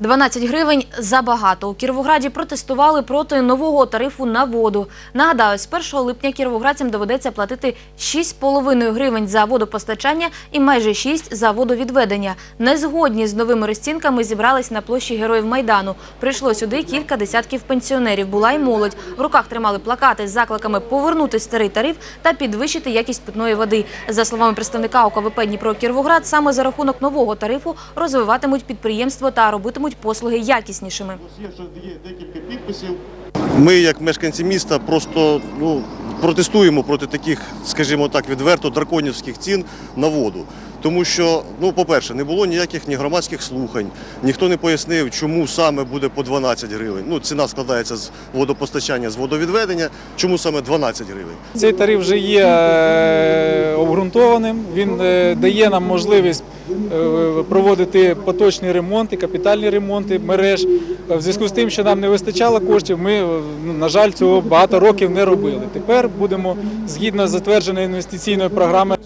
12 гривень забагато. У Кіровограді протестували проти нового тарифу на воду. Нагадаю, з 1 липня кіровоградцям доведеться платити 6,5 гривень за водопостачання і майже 6 за водовідведення. Незгодні з новими розцінками зібрались на площі Героїв Майдану. Прийшло сюди кілька десятків пенсіонерів. Була й молодь. В руках тримали плакати з закликами повернути старий тариф та підвищити якість питної води. За словами представника ОКВП Дніпро Кіровоград, саме за рахунок нового тарифу розвиватимуть підприємство та робитимуть послуги якіснішими. Ми, як мешканці міста, просто ну, протестуємо проти таких, скажімо так, відверто драконівських цін на воду. Тому що, ну, по-перше, не було ніяких ні громадських слухань, ніхто не пояснив, чому саме буде по 12 гривень. Ну, ціна складається з водопостачання, з водовідведення, чому саме 12 гривень. Цей тариф вже є е, обґрунтованим. Він е, дає нам можливість е, проводити поточні ремонти, капітальні ремонти мереж. В зв'язку з тим, що нам не вистачало коштів, ми, ну, на жаль, цього багато років не робили. Тепер будемо згідно з затвердженою інвестиційною програмою